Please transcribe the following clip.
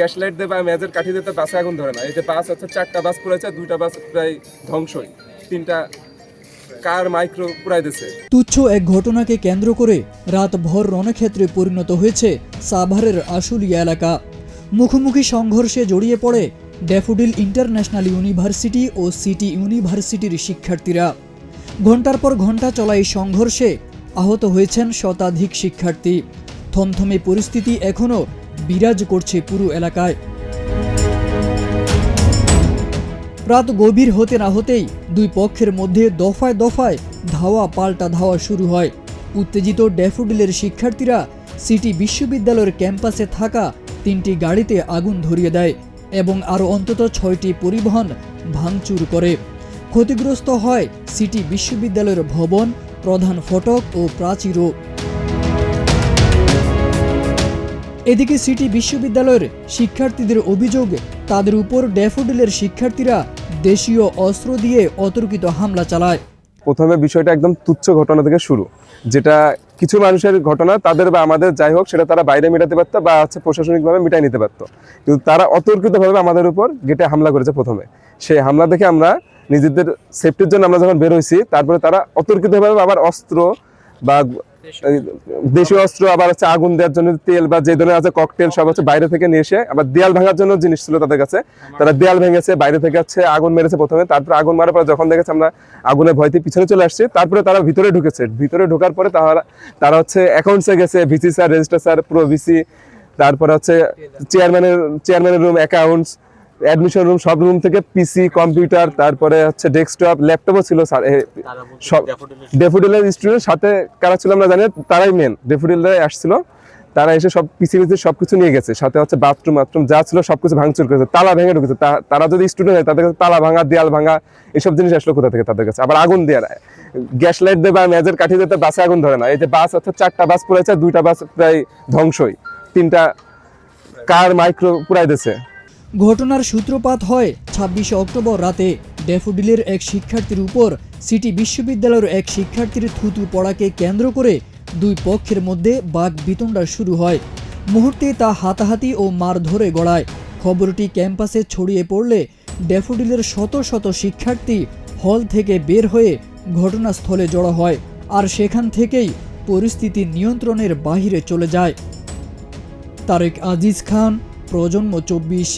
Gas light দেবে বা মেজের কাঠি দিতে বাসে আগুন ধরে না। এই যে বাস হচ্ছে, চারটা বাস পুরাইছে দুইটা বাস প্রায় ধ্বংসই। তিনটা কার মাইক্রো পুরাই দিছে। তুচ্ছ এক ঘটনাকে কেন্দ্র করে রাতভর রণক্ষেত্রে পরিণত হয়েছে সাভারের আশুলিয়া এলাকা। মুখোমুখি সংঘর্ষে জড়িয়ে পড়ে ড্যাফোডিল ইন্টারন্যাশনাল ইউনিভার্সিটি ও সিটি ইউনিভার্সিটির শিক্ষার্থীরা। ঘণ্টার পর ঘণ্টা চলা এই সংঘর্ষে আহত হয়েছেন শতাধিক শিক্ষার্থী। থমথমে পরিস্থিতি এখনও বিরাজ করছে পুরো এলাকায়। রাত গভীর হতে না হতেই দুই পক্ষের মধ্যে দফায় দফায় ধাওয়া পাল্টা ধাওয়া শুরু হয়। উত্তেজিত ড্যাফোডিলের শিক্ষার্থীরা সিটি বিশ্ববিদ্যালয়ের ক্যাম্পাসে থাকা তিনটি গাড়িতে আগুন ধরিয়ে দেয় এবং আরও অন্তত ছয়টি পরিবহন ভাঙচুর করে। ক্ষতিগ্রস্ত হয় সিটি বিশ্ববিদ্যালয়ের ভবন, প্রধান ফটক ও প্রাচীরও। এদিকে সিটি বিশ্ববিদ্যালয়ের শিক্ষার্থীদের অভিযোগ তাদের উপর ড্যাফোডিলের শিক্ষার্থীরা দেশীয় অস্ত্র দিয়ে অতর্কিত হামলা চালায়। প্রথমে বিষয়টা একদম তুচ্ছ ঘটনা থেকে শুরু। যেটা কিছু মানুষের ঘটনা, তাদের বা আমাদের যাই হোক, সেটা তারা বাইরে মেটাতে পারতো বা হচ্ছে প্রশাসনিকভাবে মিটাই নিতে পারতো। কিন্তু তারা অতর্কিতভাবে আমাদের উপর গেটে হামলা করেছে প্রথমে। সেই হামলা দেখে আমরা নিজেদের সেফটির জন্য আমরা যখন বের হয়েছি, তারপরে তারা অতর্কিতভাবে আবার অস্ত্র বা দেশীয় অস্ত্র। আবার হচ্ছে আগুন দেওয়ার জন্য তেল বা যে ধরনের আছে ককটেল সব হচ্ছে বাইরে থেকে নিয়ে এসে আবার দেয়াল ভাঙার জন্য জিনিস ছিল তাদের কাছে। তারা দেয়াল ভেঙেছে বাইরে থেকে হচ্ছে আগুন মেরেছে প্রথমে তারপরে আগুন মারার পর যখন দেখেছে আমরা আগুনের ভয়তে পিছনে চলে আসছি তারপরে তারা ভিতরে ঢুকেছে। ভিতরে ঢোকার পরে তারা তারা হচ্ছে অ্যাকাউন্টসে গেছে ভিসি স্যার রেজিস্টার স্যার পুরো ভিসি তারপরে হচ্ছে চেয়ারম্যানের চেয়ারম্যানের রুম অ্যাকাউন্টস অ্যাডমিশন রুম সব রুম থেকে পিসি কম্পিউটার তারপরে হচ্ছে ডেস্কটপ ল্যাপটপও ছিল সব ডেফোডিলের স্টুডেন্ট সাথে কারা ছিল আমরা জানি তারাই মেন ডেফোডিলরাই আসছিল। তারা এসে সব পিসি পিসি সবকিছু নিয়ে গেছে। সাথে হচ্ছে বাথরুম বাথরুম যা ছিল সবকিছু ভাঙচুর করেছে, তালা ভেঙে ঢুকেছে। তারা যদি স্টুডেন্ট হয়, তাদের কাছে তালা ভাঙা, দেয়াল ভাঙা, এসব জিনিস আসলো কোথা থেকে তাদের কাছে? আবার আগুন দেওয়ার গ্যাস লাইট দেবে বা মেজের কাঠি দিতে বাসে আগুন ধরে না। এই যে বাস হচ্ছে চারটা বাস পুরাইছে দুইটা বাস প্রায় ধ্বংসই। তিনটা কার মাইক্রো পুরাই দিছে। ঘটনার সূত্রপাত হয় ছাব্বিশে অক্টোবর রাতে। ড্যাফোডিলের এক শিক্ষার্থীর উপর সিটি বিশ্ববিদ্যালয়ের এক শিক্ষার্থীর থুতু পড়াকে কেন্দ্র করে দুই পক্ষের মধ্যে বাঘ বিতণ্ডা শুরু হয়। মুহূর্তে তা হাতাহাতি ও মার ধরে গড়ায়। খবরটি ক্যাম্পাসে ছড়িয়ে পড়লে ড্যাফোডিলের শত শত শিক্ষার্থী হল থেকে বের হয়ে ঘটনাস্থলে জড়ো হয় আর সেখান থেকেই পরিস্থিতি নিয়ন্ত্রণের বাহিরে চলে যায়। তারেক আজিজ খান, প্রজন্ম চব্বিশ।